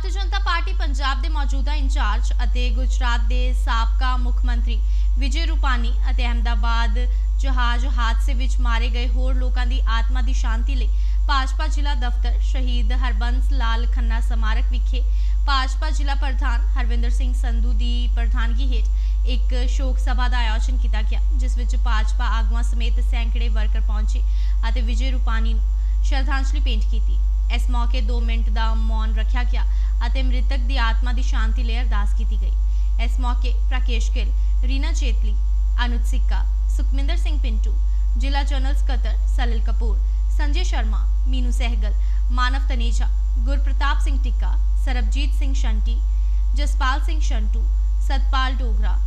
Bharatiya Janata party Punjab ਦੇ ਮੌਜੂਦਾ incharge ਅਤੇ ਗੁਜਰਾਤ ਦੇ ਸਾਬਕਾ ਮੁੱਖ ਮੰਤਰੀ ਵਿਜੇ ਰੂਪਾਨੀ ਅਤੇ ਅਹਿਮਦਾਬਾਦ ਜਹਾਜ਼ ਹਾਦਸੇ ਵਿੱਚ ਮਾਰੇ ਗਏ ਹੋਰ ਲੋਕਾਂ ਦੀ ਆਤਮਾ ਦੀ ਸ਼ਾਂਤੀ ਲਈ ਭਾਜਪਾ ਜ਼ਿਲ੍ਹਾ ਦਫ਼ਤਰ ਸ਼ਹੀਦ ਹਰਬੰਸ ਲਾਲ ਖੰਨਾ ਸਮਾਰਕ ਵਿਖੇ ਭਾਜਪਾ ਜ਼ਿਲ੍ਹਾ ਪ੍ਰਧਾਨ ਹਰਵਿੰਦਰ ਸਿੰਘ ਸੰਧੂ ਦੀ ਪ੍ਰਧਾਨਗੀ ਹੇਠ ਇੱਕ ਸ਼ੋਕ ਸਭਾ ਦਾ ਆਯੋਜਨ ਕੀਤਾ ਗਿਆ, ਜਿਸ ਵਿੱਚ ਭਾਜਪਾ ਆਗੂਆਂ ਸਮੇਤ ਸੈਂਕੜੇ ਵਰਕਰ ਪਹੁੰਚੇ ਅਤੇ ਵਿਜੇ ਰੂਪਾਨੀ ਨੂੰ ਸ਼ਰਧਾਂਜਲੀ ਭੇਂਟ ਕੀਤੀ। ਇਸ ਮੌਕੇ 2 ਮਿੰਟ ਦਾ ਮੌਨ ਰੱਖਿਆ ਗਿਆ ਅਤੇ ਮ੍ਰਿਤਕ ਦੀ ਆਤਮਾ ਦੀ ਸ਼ਾਂਤੀ ਲਈ ਅਰਦਾਸ ਕੀਤੀ ਗਈ ਇਸ ਮੌਕੇ ਪ੍ਰਕੇਸ਼ ਗਿੱਲ ਰੀਨਾ ਚੇਤਲੀ ਅਨੁਜ ਸਿੱਕਾ ਸੁਖਮਿੰਦਰ ਸਿੰਘ ਪਿੰਟੂ ਜ਼ਿਲ੍ਹਾ ਜਨਰਲ ਸਕੱਤਰ ਸਲਿਲ ਕਪੂਰ ਸੰਜੇ ਸ਼ਰਮਾ ਮੀਨੂ ਸਹਿਗਲ ਮਾਨਵ ਤਨੇਜਾ ਗੁਰਪ੍ਰਤਾਪ ਸਿੰਘ ਟਿੱਕਾ ਸਰਬਜੀਤ ਸਿੰਘ ਸ਼ੰਟੀ ਜਸਪਾਲ ਸਿੰਘ ਸ਼ੰਟੂ ਸਤਪਾਲ ਡੋਗਰਾ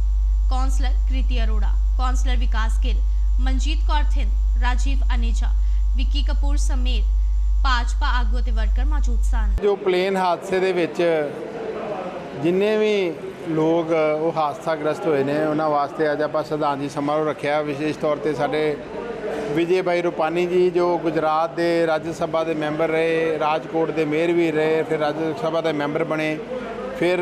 ਕੌਂਸਲਰ ਕ੍ਰਿਤੀ ਅਰੋੜਾ ਕੌਂਸਲਰ ਵਿਕਾਸ ਗਿੱਲ ਮਨਜੀਤ ਕੌਰ ਥਿੰਦ ਰਾਜੀਵ ਅਨੇਜਾ ਵਿੱਕੀ ਕਪੂਰ ਸਮੇਤ ਭਾਜਪਾ ਆਗੂ ਅਤੇ ਵਰਕਰ ਮੌਜੂਦ ਸਨ। ਜੋ ਪਲੇਨ ਹਾਦਸੇ ਦੇ ਵਿੱਚ ਜਿੰਨੇ ਵੀ ਲੋਕ, ਉਹ ਹਾਦਸਾਗ੍ਰਸਤ ਹੋਏ ਨੇ, ਉਹਨਾਂ ਵਾਸਤੇ ਅੱਜ ਆਪਾਂ ਸ਼ਰਧਾਂਜਲੀ ਸਮਾਰੋਹ ਰੱਖਿਆ। ਵਿਸ਼ੇਸ਼ ਤੌਰ ਤੇ ਸਾਡੇ ਵਿਜੇ ਬਾਈ ਰੂਪਾਨੀ ਜੀ, ਜੋ ਗੁਜਰਾਤ ਦੇ ਰਾਜ ਸਭਾ ਦੇ ਮੈਂਬਰ ਰਹੇ, ਰਾਜਕੋਟ ਦੇ ਮੇਅਰ ਵੀ ਰਹੇ, ਫਿਰ ਰਾਜ ਸਭਾ ਦੇ ਮੈਂਬਰ ਬਣੇ, ਫਿਰ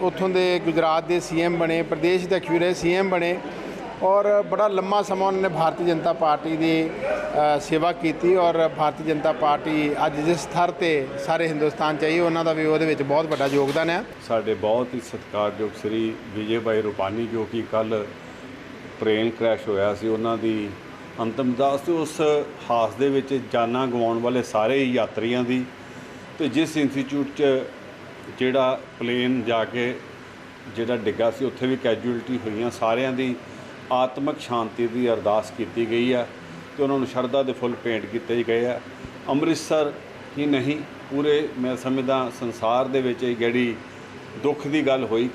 ਉੱਥੋਂ ਦੇ ਗੁਜਰਾਤ ਦੇ ਸੀਐਮ ਬਣੇ, ਪ੍ਰਦੇਸ਼ ਦੇ ਅਖੀਰੇ ਸੀਐਮ ਬਣੇ। ਔਰ ਬੜਾ ਲੰਮਾ ਸਮਾਂ ਉਹਨਾਂ ਨੇ ਭਾਰਤੀ ਜਨਤਾ ਪਾਰਟੀ ਦੀ ਸੇਵਾ ਕੀਤੀ ਔਰ ਭਾਰਤੀ ਜਨਤਾ ਪਾਰਟੀ ਅੱਜ ਜਿਸ ਸਥਰ ਤੇ ਸਾਰੇ ਹਿੰਦੁਸਤਾਨ ਚ ਆਈ, ਉਹਨਾਂ ਦਾ ਵੀ ਉਹਦੇ ਵਿੱਚ ਬਹੁਤ ਵੱਡਾ ਯੋਗਦਾਨ ਹੈ ਸਾਡੇ ਬਹੁਤ ਹੀ ਸਤਿਕਾਰਯੋਗ ਸ੍ਰੀ ਵਿਜੇ ਭਾਈ ਰੂਪਾਨੀ ਜੋ ਕਿ ਕੱਲ ਟ੍ਰੇਨ ਕ੍ਰੈਸ਼ ਹੋਇਆ ਸੀ, ਉਹਨਾਂ ਦੀ ਅੰਤਮ ਦਾਸ ਤੇ ਉਸ ਹਾਸ ਦੇ ਵਿੱਚ ਜਾਨਾਂ ਗਵਾਉਣ ਵਾਲੇ ਸਾਰੇ ਹੀ ਯਾਤਰੀਆਂ ਦੀ ਤੇ ਜਿਸ ਇੰਸਟੀਚਿਊਟ 'ਚ ਜਿਹੜਾ ਪਲੇਨ ਜਾ ਕੇ ਜਿਹੜਾ ਡਿੱਗਾ ਸੀ, ਉੱਥੇ ਵੀ ਕੈਜੂਅਲਟੀ ਹੋਈਆਂ ਸਾਰਿਆਂ ਦੀ ਆਤਮਿਕ ਸ਼ਾਂਤੀ ਦੀ ਅਰਦਾਸ ਕੀਤੀ ਗਈ ਆ ਤੇ ਉਹਨਾਂ ਨੂੰ ਸ਼ਰਧਾ ਦੇ ਫੁੱਲ ਭੇਂਟ ਕੀਤੇ ਗਏ ਆ। ਅੰਮ੍ਰਿਤਸਰ ਹੀ ਨਹੀਂ, ਪੂਰੇ ਮੈਂ ਸਮਝਦਾ ਸੰਸਾਰ ਦੇ ਵਿੱਚ ਇਹ ਜਿਹੜੀ ਦੁੱਖ ਦੀ ਗੱਲ ਹੋਈ